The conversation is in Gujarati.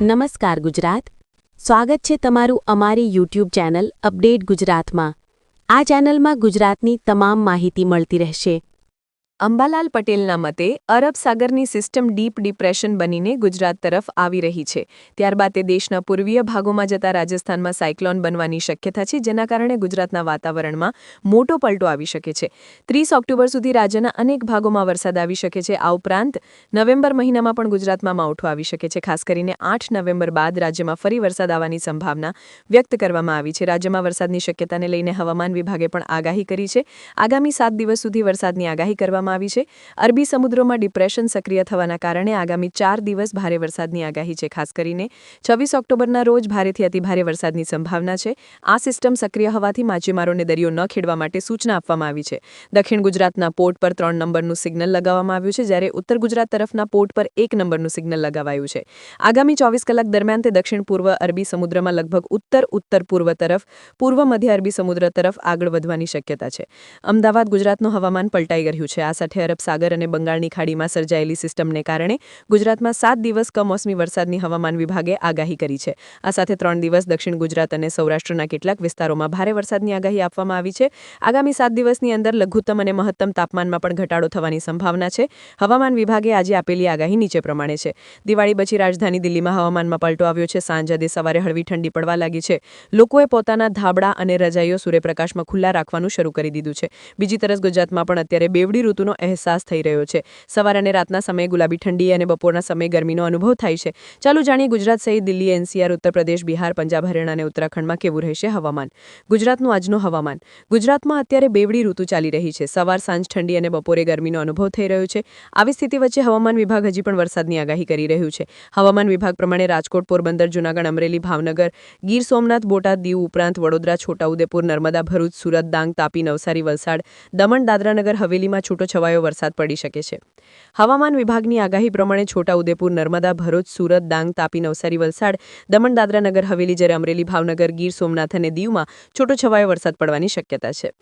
નમસ્કાર ગુજરાત. સ્વાગત છે તમારું અમારી યુટ્યુબ ચેનલ અપડેટ ગુજરાતમાં. આ ચેનલમાં ગુજરાતની તમામ માહિતી મળતી રહેશે. અંબાલાલ પટેલના મતે, અરબ સાગરની સિસ્ટમ ડીપ ડિપ્રેશન બનીને ગુજરાત તરફ આવી રહી છે. ત્યારબાદ તે દેશના પૂર્વીય ભાગોમાં જતા રાજસ્થાનમાં સાયક્લોન બનવાની શક્યતા છે, જેના કારણે ગુજરાતના વાતાવરણમાં મોટો પલટો આવી શકે છે. ત્રીસ ઓક્ટોબર સુધી રાજ્યના અનેક ભાગોમાં વરસાદ આવી શકે છે. આ ઉપરાંત, નવેમ્બર મહિનામાં પણ ગુજરાતમાં માવઠું આવી શકે છે. ખાસ કરીને આઠ નવેમ્બર બાદ રાજ્યમાં ફરી વરસાદ આવવાની સંભાવના વ્યક્ત કરવામાં આવી છે. રાજ્યમાં વરસાદની શક્યતાને લઈને હવામાન વિભાગે પણ આગાહી કરી છે. આગામી સાત દિવસ સુધી વરસાદની આગાહી કરવામાં આવી છે. અરબી સમુદ્રમાં ડિપ્રેશન સક્રિય થવાના કારણે આગામી ચાર દિવસ ભારે વરસાદની આગાહી છે. ખાસ કરીને છવ્વીસ ઓક્ટોબરના રોજ ભારેથી અતિભારે વરસાદની સંભાવના છે. આ સિસ્ટમ સક્રિય હોવાથી માછીમારોને દરિયો ન ખેડવા માટે સૂચના આપવામાં આવી છે. દક્ષિણ ગુજરાતના પોર્ટ પર ત્રણ નંબરનું સિગ્નલ લગાવવામાં આવ્યું છે, જ્યારે ઉત્તર ગુજરાત તરફના પોર્ટ પર એક નંબરનું સિગ્નલ લગાવાયું છે. આગામી ચોવીસ કલાક દરમિયાન તે દક્ષિણ પૂર્વ અરબી સમુદ્રમાં લગભગ ઉત્તર ઉત્તર પૂર્વ તરફ, પૂર્વ મધ્ય અરબી સમુદ્ર તરફ આગળ વધવાની શક્યતા છે. અમદાવાદ ગુજરાતનું હવામાન પલટાઈ રહ્યું છે. આ સાથે અરબ સાગર અને બંગાળની ખાડીમાં સર્જાયેલી સિસ્ટમને કારણે ગુજરાતમાં સાત દિવસ કમોસમી વરસાદની હવામાન વિભાગે આગાહી કરી છે. આ સાથે ત્રણ દિવસ દક્ષિણ ગુજરાત અને સૌરાષ્ટ્રના કેટલાક વિસ્તારોમાં ભારે વરસાદની આગાહી આપવામાં આવી છે. આગામી સાત દિવસની અંદર લઘુત્તમ અને મહત્તમ તાપમાનમાં પણ ઘટાડો થવાની સંભાવના છે. હવામાન વિભાગે આજે આપેલી આગાહી નીચે પ્રમાણે છે. દિવાળી પછી રાજધાની દિલ્હીમાં હવામાનમાં પલટો આવ્યો છે. સાંજ આદે સવારે હળવી ઠંડી પડવા લાગી છે. લોકોએ પોતાના ધાબળા અને રજાઈઓ સૂર્યપ્રકાશમાં ખુલ્લા રાખવાનું શરૂ કરી દીધું છે. બીજી તરફ ગુજરાતમાં પણ અત્યારે બેવડી ઋતુનો અહેસાસ થઈ રહ્યો છે. સવાર અને રાતના સમયે ગુલાબી ઠંડી અને બપોરના સમયે ગરમીનો અનુભવ થાય છે. ચાલો જાણીએ ગુજરાત સહિત દિલ્હી, એનસીઆર, ઉત્તર બિહાર, પંજાબ, હરિયાણા અને ઉત્તરાખંડમાં કેવું રહેશે હવામાન? ગુજરાતનું આજનું હવામાન. ગુજરાતમાં અત્યારે બેવડી ઋતુ ચાલી રહી છે. સવાર, સાંજ, ઠંડી અને બપોરે ગરમીનો અનુભવ થઈ રહ્યો છે. આવી સ્થિતિ વચ્ચે હવામાન વિભાગ હજી પણ વરસાદની આગાહી કરી રહ્યું છે. હવામાન વિભાગ પ્રમાણે રાજકોટ, પોરબંદર, જૂનાગઢ, અમરેલી, ભાવનગર, ગીર, સોમનાથ, બોટાદ, દીવ ઉપરાંત વડોદરા, છોટાઉદેપુર, નર્મદા, ભરૂચ, સુરત, ડાંગ, તાપી, નવસારી, વલસાડ, દમણ, દાદરાનગર, હવેલીમાં છૂટોછવાયો વરસાદ પડી શકે છે. હવામાન વિભાગની આગાહી પ્રમાણે છોટાઉદેપુર, નર્મદા, ભરૂચ, સુરત, ડાંગ, તાપી, નવસારી, વલસાડ, દમણ દાદરાનગર હવેલી, જ્યારે અમરેલી, ભાવનગર, ગીર, સોમનાથ અને દીવમાં છૂટોછવાયો વરસાદ પડવાની શક્યતા છે.